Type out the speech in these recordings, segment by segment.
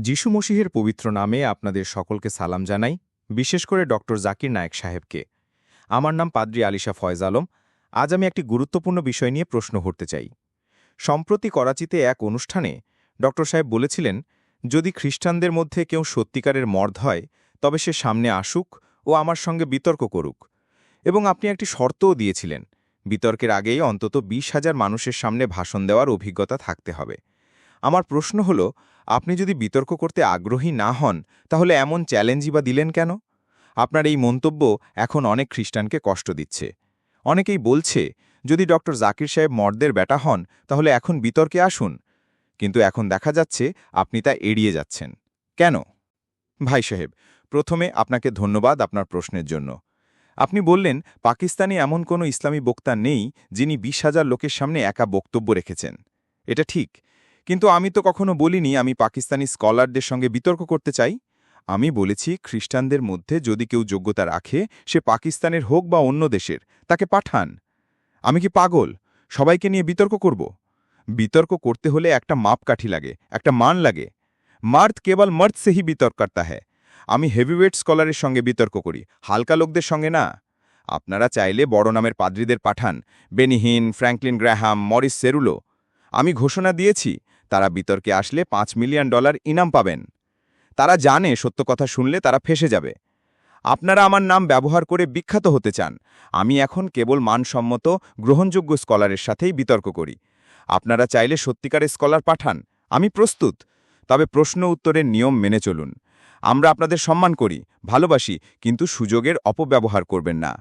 যিশু মসিহের পবিত্র নামে আপনাদের সকলকে সালাম জানাই, বিশেষ করে ডক্টর জাকির নায়েক সাহেবকে। আমার নাম পাদ্রি আলিশা ফয়জ আলম। আজ আমি একটি গুরুত্বপূর্ণ বিষয় নিয়ে প্রশ্ন করতে চাই। সম্প্রতি করাচিতে এক অনুষ্ঠানে ডক্টর সাহেব বলেছিলেন, যদি খ্রিস্টানদের মধ্যে কেউ সত্যিকারের মর্দ হয়, তবে সে সামনে আসুক ও আমার সঙ্গে বিতর্ক করুক। এবং আপনি একটি শর্তও দিয়েছিলেন, বিতর্কের আগেই অন্তত বিশ হাজার মানুষের সামনে ভাষণ দেওয়ার অভিজ্ঞতা থাকতে হবে। আমার প্রশ্ন হল, আপনি যদি বিতর্ক করতে আগ্রহী না হন, তাহলে এমন চ্যালেঞ্জই বা দিলেন কেন? আপনার এই মন্তব্য এখন অনেক খ্রিস্টানকে কষ্ট দিচ্ছে। অনেকেই বলছে, যদি ডক্টর জাকির সাহেব মর্দের বেটা হন, তাহলে এখন বিতর্কে আসুন। কিন্তু এখন দেখা যাচ্ছে, আপনি তা এড়িয়ে যাচ্ছেন। কেন? ভাই সাহেব, প্রথমে আপনাকে ধন্যবাদ আপনার প্রশ্নের জন্য। আপনি বললেন, পাকিস্তানে এমন কোনো ইসলামী বক্তা নেই, যিনি বিশ হাজার লোকের সামনে একা বক্তব্য রেখেছেন। এটা ঠিক কিন্তু আমি তো কখনো বলিনি আমি পাকিস্তানি স্কলারদের সঙ্গে বিতর্ক করতে চাই। আমি বলেছি, খ্রিস্টানদের মধ্যে যদি কেউ যোগ্যতা রাখে, সে পাকিস্তানের হোক বা অন্য দেশের, তাকে পাঠান। আমি কি পাগল? সবাইকে নিয়ে বিতর্ক করব। বিতর্ক করতে হলে একটা মাপকাঠি লাগে, একটা মান লাগে। মার্দ কেবল মর্দ সেহি বিতর্ক করতা হ্যায়। আমি হেভিওয়েট স্কলারের সঙ্গে বিতর্ক করি, হালকা লোকদের সঙ্গে না। আপনারা চাইলে বড় নামের পাদ্রীদের পাঠান, Benny Hinn, Franklin Graham, Morris Cerullo. আমি ঘোষণা দিয়েছি, তারা বিতর্কে আসলে পাঁচ মিলিয়ন ডলার ইনাম পাবেন। তারা জানে সত্য কথা শুনলে তারা ফেসে যাবে। আপনারা আমার নাম ব্যবহার করে বিখ্যাত হতে চান। আমি এখন কেবল মানসম্মত, গ্রহণযোগ্য স্কলারের সাথেই বিতর্ক করি। আপনারা চাইলে সত্যিকারের স্কলার পাঠান। আমি প্রস্তুত। তবে প্রশ্ন উত্তরের নিয়ম মেনে চলুন। আমরা আপনাদের সম্মান করি, ভালোবাসি, কিন্তু সুযোগের অপব্যবহার করবেন না।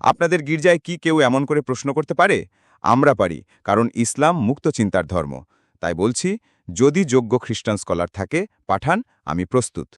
আপনাদের গির্জায় কি কেউ এমন করে প্রশ্ন করতে পারে? আমরা পারি, কারণ ইসলাম মুক্ত চিন্তার ধর্ম। তাই বলছি, যদি যোগ্য খ্রিস্টান স্কলার থাকে, পাঠান, আমি প্রস্তুত।